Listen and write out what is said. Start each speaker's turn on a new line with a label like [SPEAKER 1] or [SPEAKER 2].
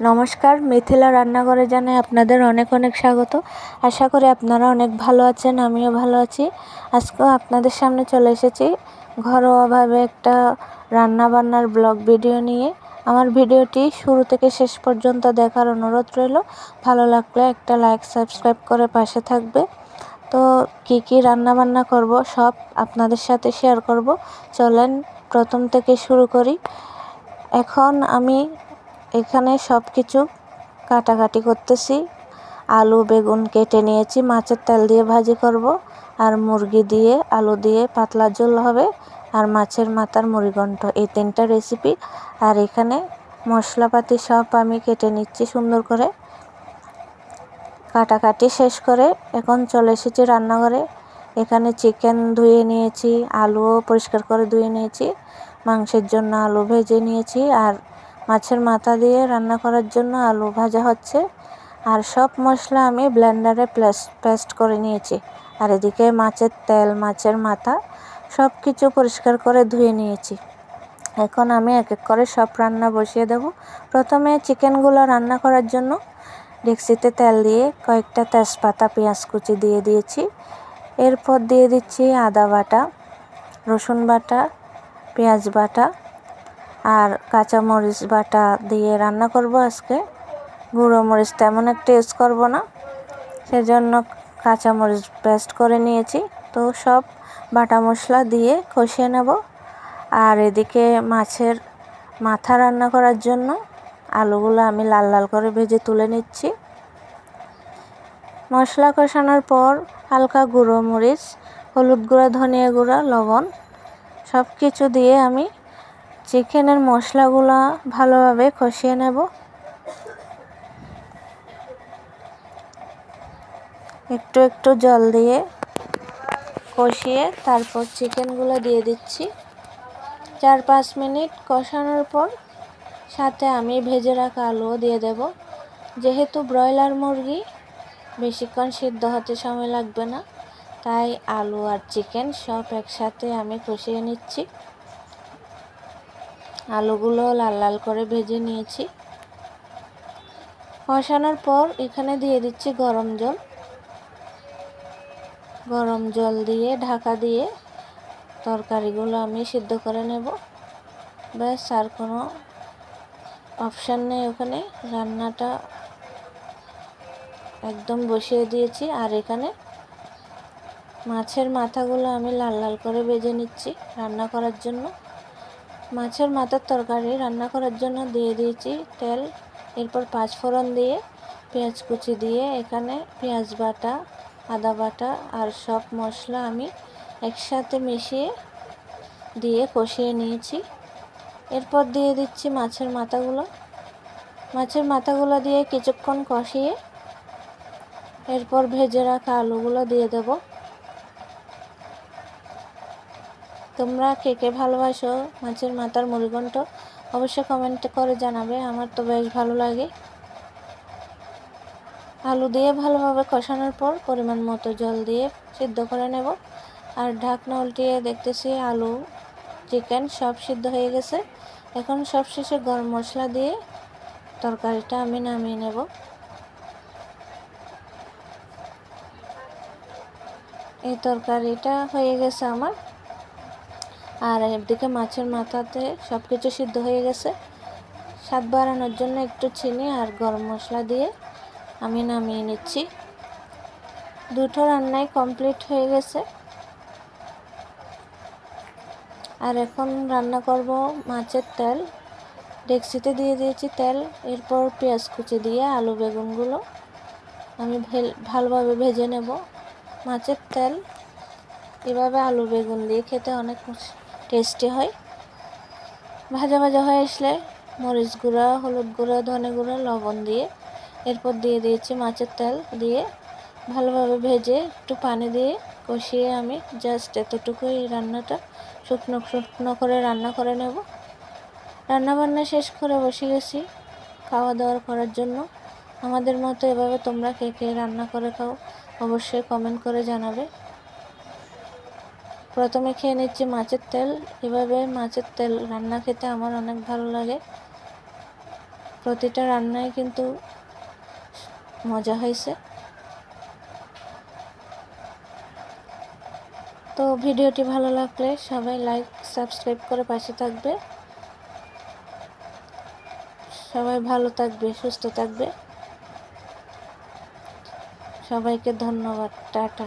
[SPEAKER 1] নমস্কার, মিথিলা রান্নাঘরে জানাই আপনাদের অনেক অনেক স্বাগত। আশা করি আপনারা অনেক ভালো আছেন, আমিও ভালো আছি। আজকেও আপনাদের সামনে চলে এসেছি ঘরোয়াভাবে একটা রান্না বান্নার ব্লগ ভিডিও নিয়ে। আমার ভিডিওটি শুরু থেকে শেষ পর্যন্ত দেখার অনুরোধ রইল। ভালো লাগলে একটা লাইক, সাবস্ক্রাইব করে পাশে থাকবে। তো কি কি রান্না বান্না করব সব আপনাদের সাথে শেয়ার করব। চলেন প্রথম থেকে শুরু করি। এখন আমি এখানে সব কিছু কাটাকাটি করতেছি। আলু, বেগুন কেটে নিয়েছি, মাছের তেল দিয়ে ভাজি করব, আর মুরগি দিয়ে, আলু দিয়ে পাতলা ঝোল হবে, আর মাছের মাথার মুড়িঘণ্ট। এই তিনটা রেসিপি আর এখানে মশলাপাতি সব আমি কেটে নিচ্ছি সুন্দর করে। কাটাকাটি শেষ করে এখন চলে এসেছি রান্নাঘরে। এখানে চিকেন ধুয়ে নিয়েছি, আলুও পরিষ্কার করে ধুয়ে নিয়েছি, মাংসের জন্য আলু ভেজে নিয়েছি, আর মাছের মাথা দিয়ে রান্না করার জন্য আলু ভাজা হচ্ছে। আর সব মশলা আমি ব্লেন্ডারে পেস্ট করে নিয়েছি। আর এদিকে মাছের তেল, মাছের মাথা সব কিছু পরিষ্কার করে ধুয়ে নিয়েছি। এখন আমি এক এক করে সব রান্না বসিয়ে দেব। প্রথমে চিকেনগুলো রান্না করার জন্য ডেক্সিতে তেল দিয়ে কয়েকটা তেজপাতা, পেঁয়াজ কুচি দিয়ে দিয়েছি। এরপর দিয়ে দিচ্ছি আদা বাটা, রসুন বাটা, পেঁয়াজ বাটা আর কাঁচামরিচ বাটা দিয়ে রান্না করব আজকে। গুঁড়ো মরিচ তেমন একটা ইউজ করব না। সেজন্য কাঁচামরিচ পেস্ট করে নিয়েছি। তো সব বাটা মশলা দিয়ে কষিয়ে নেব। আর এদিকে মাছের মাথা রান্না করার জন্য আলুগুলো আমি লাল লাল করে ভেজে তুলে নিচ্ছি। মশলা কষানোর পর হালকা গুঁড়ো মরিচ, হলুদ গুঁড়া, ধনিয়া গুঁড়া, লবণ সব কিছু দিয়ে আমি চিকেনের মশলাগুলো ভালোভাবে কষিয়ে নেব। একটু একটু জল দিয়ে কষিয়ে তারপর চিকেনগুলো দিয়ে দিচ্ছি। চার পাঁচ মিনিট কষানোর পর সাথে আমি ভেজে রাখা আলুও দিয়ে দেব। যেহেতু ব্রয়লার মুরগি, বেশিক্ষণ সিদ্ধ হতে সময় লাগবে না, তাই আলু আর চিকেন সব একসাথে আমি কষিয়ে নিচ্ছি। আলুগুলো লাল লাল করে ভেজে নিয়েছি। কষানোর পর এখানে দিয়ে দিচ্ছি গরম জল। গরম জল দিয়ে, ঢাকা দিয়ে তরকারিগুলো আমি সিদ্ধ করে নেব। ব্যাস, আর কোনো অপশান নেই ওখানে। রান্নাটা একদম বসিয়ে দিয়েছি। আর এখানে মাছের মাথাগুলো আমি লাল লাল করে ভেজে নিচ্ছি রান্না করার জন্য। মাছের মাথার তরকারি রান্না করার জন্য দিয়ে দিয়েছি তেল, এরপর পাঁচ ফোড়ন দিয়ে, পেঁয়াজ কুচি দিয়ে, এখানে পেঁয়াজ বাটা, আদা বাটা আর সব মশলা আমি একসাথে মিশিয়ে দিয়ে কষিয়ে নিয়েছি। এরপর দিয়ে দিচ্ছি মাছের মাথাগুলো। মাছের মাথাগুলো দিয়ে কিছুক্ষণ কষিয়ে এরপর ভেজে রাখা আলুগুলো দিয়ে দেব। তোমরা কে কে ভালোবাসো? মাছের মাথার মুড়িঘণ্ট অবশ্যই কমেন্ট করে জানাবে, আমার তো বেশ ভালো লাগে। আলু দিয়ে ভালোভাবে কষানোর পর পরিমাণ মতো জল দিয়ে সিদ্ধ করে নেব। আর ঢাকনা উল্টিয়ে দেখতেছি আলু চিকেন সব সিদ্ধ হয়ে গেছে। এখন সব শেষে গরম মশলা দিয়ে তরকারিটা আমি নামিয়ে নেব। এই তরকারিটা হয়ে গেছে আমার। আর এদিকে মাছের মাথাতে সব কিছু সিদ্ধ হয়ে গেছে। স্বাদ বাড়ানোর জন্য একটু চিনি আর গরম মশলা দিয়ে আমি নামিয়ে নিচ্ছি। দুটো রান্নাই কমপ্লিট হয়ে গেছে। আর এখন রান্না করব মাছের তেল। ডেক্সিতে দিয়ে দিয়েছি তেল, এরপর পেঁয়াজ কুচি দিয়ে আলু বেগুনগুলো আমি ভালোভাবে ভেজে নেব। মাছের তেল, এভাবে আলু বেগুন দিয়ে খেতে অনেক টেস্টি হয়। ভাজা ভাজা হয়ে আসলে মরিচ গুঁড়া, হলুদ গুঁড়া, ধনে গুঁড়া, লবণ দিয়ে এরপর দিয়ে দিয়েছি মাছের তেল দিয়ে ভালোভাবে ভেজে একটু পানি দিয়ে কষিয়ে আমি জাস্ট এতটুকুই রান্নাটা শুকনো শুকনো করে রান্না করে নেব। রান্না বান্না শেষ করে বসে গেছি খাওয়া দাওয়া করার জন্য। আমাদের মতো এভাবে তোমরা কে কে রান্না করে খাও অবশ্যই কমেন্ট করে জানাবে। প্রথমে খেয়ে নিচ্ছি মাছের তেল। এভাবে মাছের তেল রান্না খেতে আমার অনেক ভালো লাগে। প্রতিটা রান্নায় কিন্তু মজা হয়েছে। তো ভিডিওটি ভালো লাগলে সবাই লাইক সাবস্ক্রাইব করে পাশে থাকবে। সবাই ভালো থাকবে, সুস্থ থাকবে। সবাইকে ধন্যবাদ, টাটা।